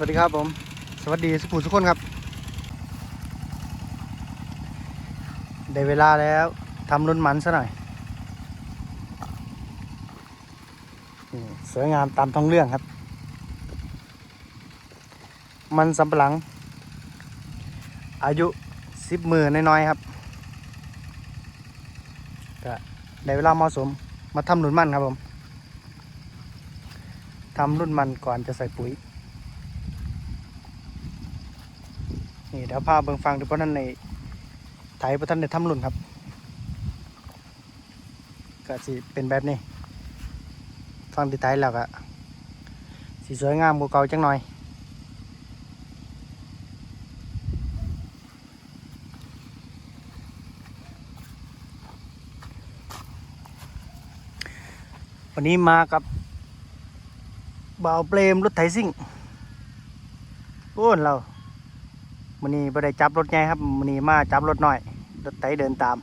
สวัสดีครับผม สวัสดีสุขุมทุกคนครับ ได้เวลาแล้วทำรุ่นมันซะหน่อย สวยงามตามท้องเรื่องครับ มันสำปะหลัง อายุสิบมือน้อยๆครับก็ได้เวลาเหมาะสมมาทำรุ่นมันครับผมทำรุ่นมันก่อนจะใส่ปุ๋ย นี่เดี๋ยวพาเบิ่งฟังดูเพราะนั่นในไถเพราะท่านได้ทำรุ่นครับก็สิเป็นแบบนี้ฟังที่ไถแล้วก็สีสวยงามกว่าเก่าจังหน่อยวันนี้มากับบ่าวเปรมรถไถซิ่งโอ้นเรา มันนี้ไม่ได้จับรถไงครับมันนี้มาจับรถหน่อยรถไถเดินตาม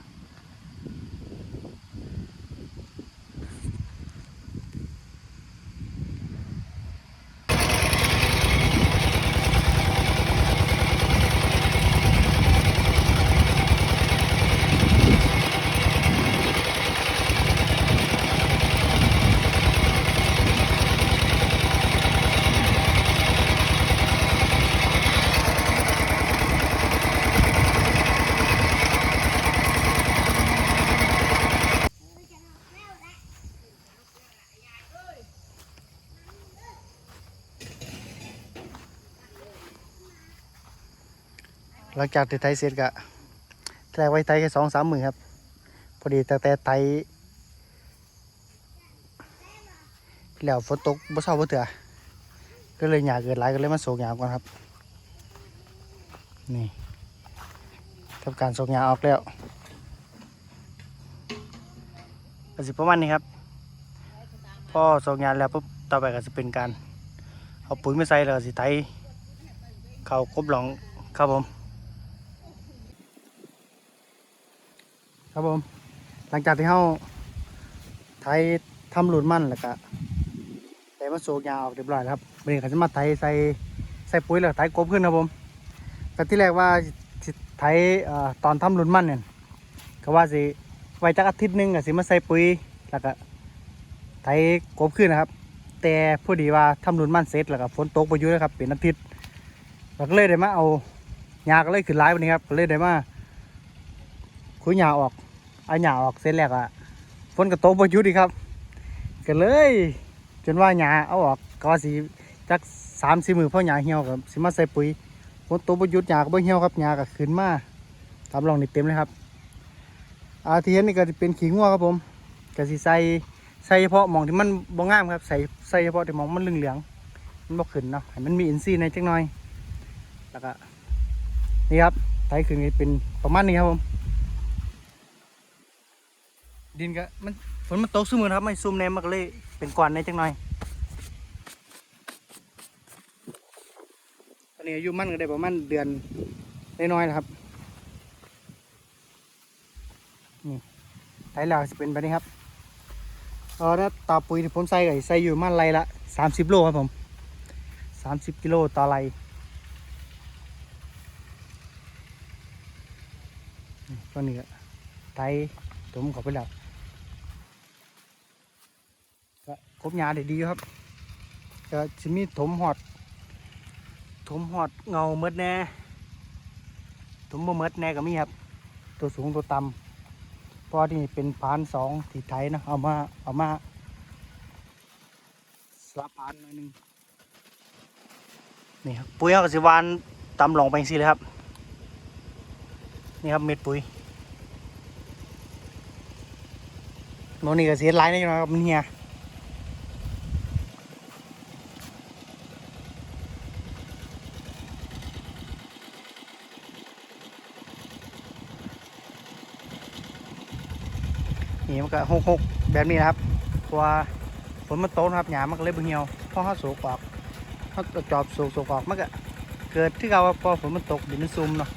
หลังจากที่ไถเสร็จก็แรกไว้ไถแค่สองสามหมือครับ พอดีแต่แต่ไถแล้วฝนตกบ่เช้าบ่เถื่อก็เลยหยาเกิดหลายก็เลยมาโศกหยาก่อนครับ นี่ทำการโศกหยาออกแล้วก็สิประมาณนี้ครับพอโศกหยาแล้วปุ๊บต่อไปก็จะเป็นการเอาปุ๋ยมาใส่แล้วก็สิไถเข้ากบหลองครับผม ครับผม หลังจากที่เขาไทยทำหลุดมั่นแล้วก็แต่มาโศกยาออกเรียบร้อยแล้วครับวันนี้เขาจะมาไทยใส่ใส่ปุ๋ยแล้วไทยกบขึ้นครับผม แต่ที่แรกว่าไทยตอนทำหลุดมั่นเนี่ยก็ว่าสิไว้จักอาทิตย์หนึงก็สิมาใส่ปุ๋ยแล้วก็ไทยกบขึ้นนะครับ แต่พอดีว่าทำหลุดมั่นเสร็จแล้วก็ฝนตกไปอยู่นะครับเป็นอาทิตย์เราก็เลยได้มาเอายาก็เลยขึ้นร้ายวันนี้ครับก็เลยได้มาคุยยาออก เอาหญ้าออกเสร็จแล้วอะฝนก็ตกบ่หยุดอีกครับก็เลย จนว่าหญ้าเอาออกก็ว่าสิจักสามสี่มือเพราะหญ้าเหี่ยวกับสิมาใส่ปุ๋ยฝนตกบ่หยุดหญ้าก็บ่เหี่ยวครับหญ้าก็ขึ้นมาตามรองนี่เต็มเลยครับอาที่เห็นนี่ก็จะเป็นขี้งัวครับผมก็สิใส่ใส่เฉพาะหมองที่มันบ่งามครับใส่ใส่เฉพาะที่หมองมันเหลืองๆมันบ่ขึ้นเนาะให้มันมีอินทรีย์ในจักหน่อยแล้วก็นี่ครับไถขึ้นนี่เป็นประมาณนี้ครับผม ดินก็มันฝนมันตกซุมือครับไม่ซุ่มแนมมันก็เลยเป็นก้อนในจังหน่อยตอนนี้อายุมันก็ได้ประมาณเดือนน้อยๆแล้วครับนี่ไถแล้วจะเป็นแบบนี้ครับเออแล้วต่อปุ๋ยที่ผมใส่ก็ใส่อยู่มันไรละสามสิบโลครับผมสามสิบกิโลต่อไรตัวนี้ก็ไถถมเข้าไปแล้ว ก็ครบยาได้ดีครับก็จะมีถมหอด ถมหอดเงาเมดแน่ถมบ่เมดแน่ก็มีครับ ตัวสูงตัวต่ำเพราะที่เป็นพานสองที่ไทยนะเอามาเอามาสลับพานหน่อยหนึงนี่ครับปุ๋ยเขาก็สิวานตำหลงไปสิเลยครับ นี่ครับเม็ดปุ๋ยโมนี่ก็เสียหลายนิดหน่อยครับมันเหี่ยีมันก็หกหกแบบนี้นะครับพอฝนมันตกนะครับหยามมันก็เลยเหี่ยวพอเขาสูกออกเขาจอบสูกสูกออกมันก็เกิดที่เราพอฝนมันตกดินมันซุ่มเนาะ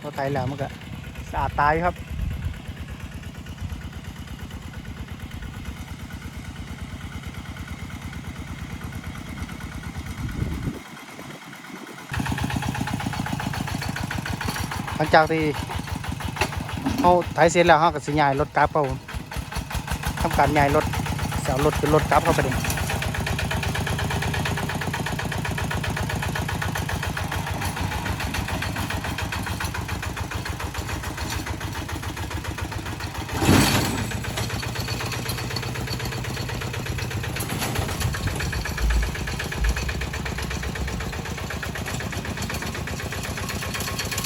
พอไถแล้วมันก็สะอาดตายครับหลังจากที่ เขาถ่ายเสร็จแล้วเขาก็สิย้ายรถกลับครับผมทำการย้ายรถจะเอารถขึ้นรถกลับเข้าไปเอง